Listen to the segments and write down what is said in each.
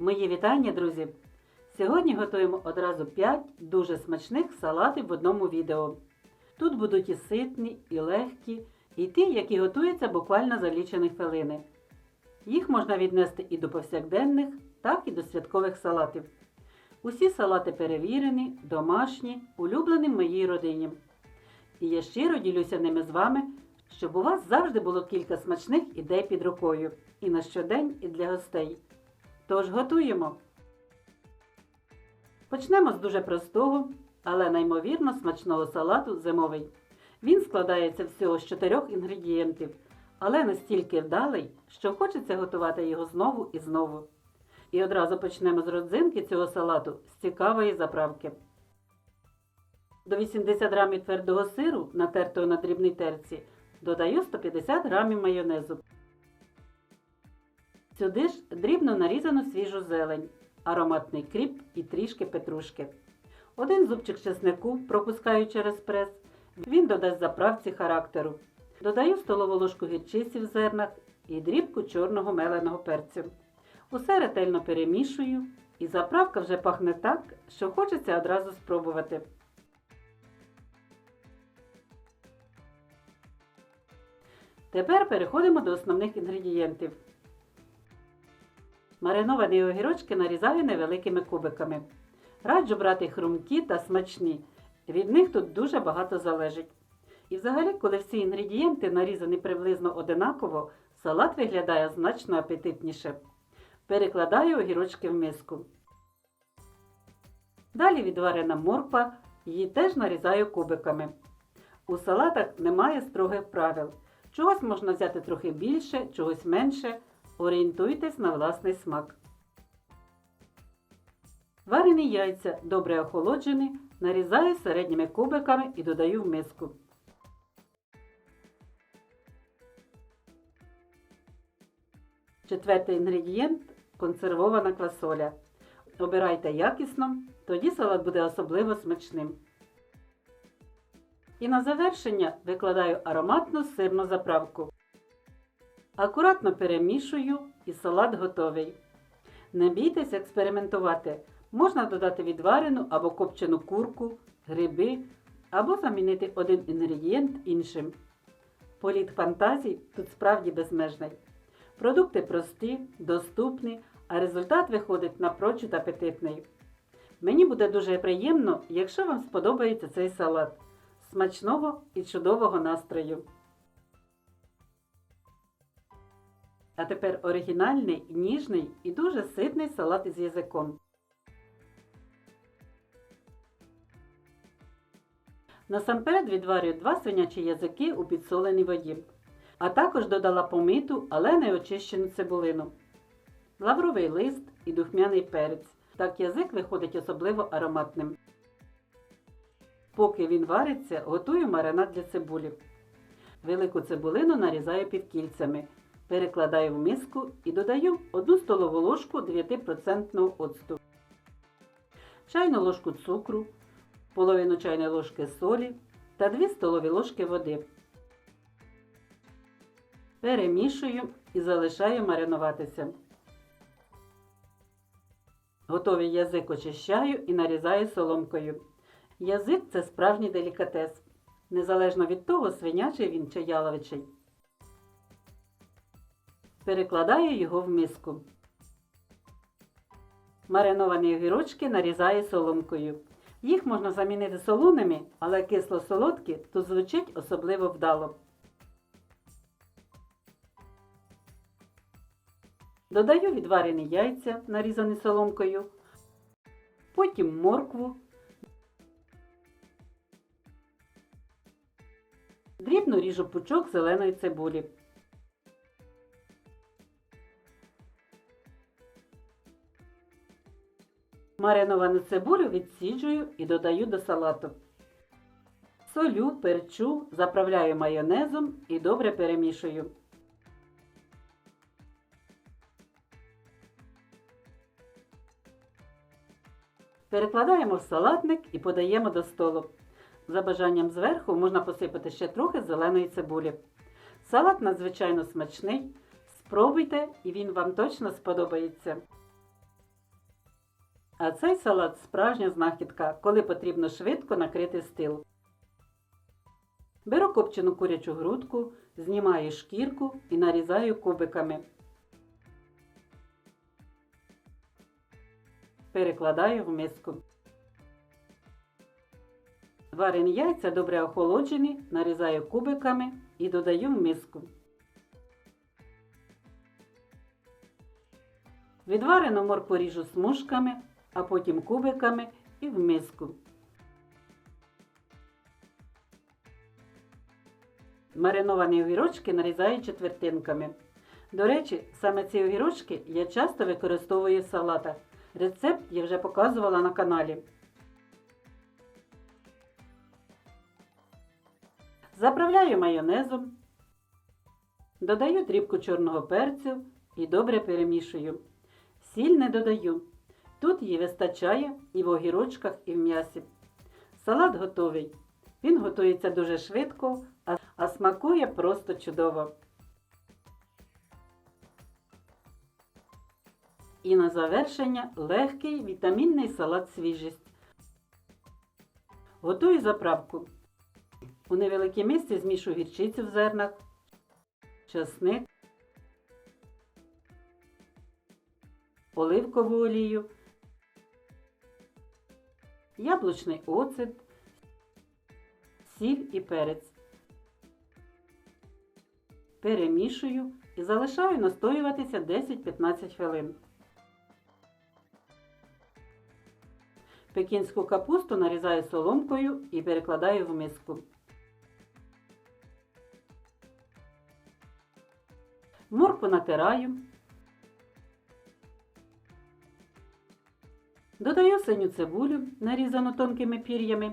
Мої вітання, друзі! Сьогодні готуємо одразу 5 дуже смачних салатів в одному відео. Тут будуть і ситні, і легкі, і ті, які готуються буквально за лічені хвилини. Їх можна віднести і до повсякденних, так і до святкових салатів. Усі салати перевірені, домашні, улюблені в моїй родині. І я щиро ділюся ними з вами, щоб у вас завжди було кілька смачних ідей під рукою і на щодень, і для гостей. Тож готуємо. Почнемо з дуже простого, але неймовірно смачного салату зимовий. Він складається всього з чотирьох інгредієнтів, але настільки вдалий, що хочеться готувати його знову і знову. І одразу почнемо з родзинки цього салату з цікавої заправки. До 80 грамів твердого сиру, натертого на дрібній терці, додаю 150 грамів майонезу. Сюди ж дрібно нарізану свіжу зелень, ароматний кріп і трішки петрушки. Один зубчик чеснику пропускаю через прес. Він додасть заправці характеру. Додаю столову ложку гірчиці в зернах і дрібку чорного меленого перцю. Усе ретельно перемішую, і заправка вже пахне так, що хочеться одразу спробувати. Тепер переходимо до основних інгредієнтів. Мариновані огірочки нарізаю невеликими кубиками. Раджу брати хрумкі та смачні. Від них тут дуже багато залежить. І взагалі, коли всі інгредієнти нарізані приблизно одинаково, салат виглядає значно апетитніше. Перекладаю огірочки в миску. Далі відварена морква, її теж нарізаю кубиками. У салатах немає строгих правил. Чогось можна взяти трохи більше, чогось менше. Орієнтуйтесь на власний смак. Варені яйця добре охолоджені, нарізаю середніми кубиками і додаю в миску. Четвертий інгредієнт консервована квасоля. Обирайте якісно, тоді салат буде особливо смачним. І на завершення викладаю ароматну сирну заправку. Акуратно перемішую і салат готовий. Не бійтесь експериментувати. Можна додати відварену або копчену курку, гриби або замінити один інгредієнт іншим. Політ фантазій тут справді безмежний. Продукти прості, доступні, а результат виходить напрочуд апетитний. Мені буде дуже приємно, якщо вам сподобається цей салат. Смачного і чудового настрою! А тепер оригінальний, ніжний і дуже ситний салат із язиком. Насамперед відварюю два свинячі язики у підсоленій воді, а також додала помиту, але не очищену цибулину, лавровий лист і духмяний перець. Так язик виходить особливо ароматним. Поки він вариться, готую маринад для цибулі. Велику цибулину нарізаю півкільцями. Перекладаю в миску і додаю 1 столову ложку 9% оцту, чайну ложку цукру, половину чайної ложки солі та 2 столові ложки води. Перемішую і залишаю маринуватися. Готовий язик очищаю і нарізаю соломкою. Язик це справжній делікатес, незалежно від того, свинячий він чи яловичий. Перекладаю його в миску. Мариновані огірочки нарізаю соломкою. Їх можна замінити солоними, але кисло-солодкі тут звучить особливо вдало. Додаю відварені яйця, нарізані соломкою, потім моркву, дрібно ріжу пучок зеленої цибулі. Мариновану цибулю відсіджую і додаю до салату. Солю, перчу, заправляю майонезом і добре перемішую. Перекладаємо в салатник і подаємо до столу. За бажанням зверху можна посипати ще трохи зеленої цибулі. Салат надзвичайно смачний. Спробуйте і він вам точно сподобається. А цей салат справжня знахідка, коли потрібно швидко накрити стил. Беру копчену курячу грудку, знімаю шкірку і нарізаю кубиками. Перекладаю в миску. Варені яйця добре охолоджені, нарізаю кубиками і додаю в миску. Відварену моркву ріжу смужками, а потім кубиками і в миску. Мариновані огірочки нарізаю четвертинками. До речі, саме ці огірочки я часто використовую в салатах. Рецепт я вже показувала на каналі. Заправляю майонезом, додаю дрібку чорного перцю і добре перемішую. Сіль не додаю. Тут її вистачає і в огірочках, і в м'ясі. Салат готовий. Він готується дуже швидко, а, смакує просто чудово. І на завершення легкий вітамінний салат свіжість. Готую заправку. У невеликій мисці змішую гірчицю в зернах, часник, оливкову олію, яблучний оцет, сіль і перець. Перемішую і залишаю настоюватися 10-15 хвилин. Пекінську капусту нарізаю соломкою і перекладаю в миску. Моркву натираю. Додаю синю цибулю, нарізану тонкими пір'ями.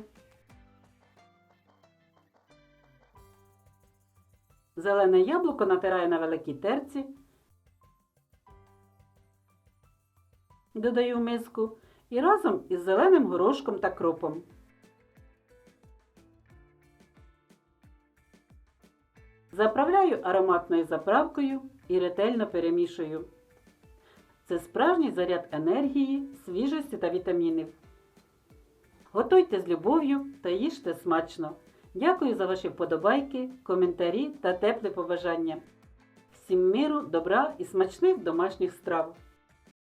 Зелене яблуко натираю на великій терці. Додаю в миску і разом із зеленим горошком та кропом. Заправляю ароматною заправкою і ретельно перемішую. Це справжній заряд енергії, свіжості та вітамінів. Готуйте з любов'ю та їжте смачно. Дякую за ваші вподобайки, коментарі та теплі побажання. Всім миру, добра і смачних домашніх страв!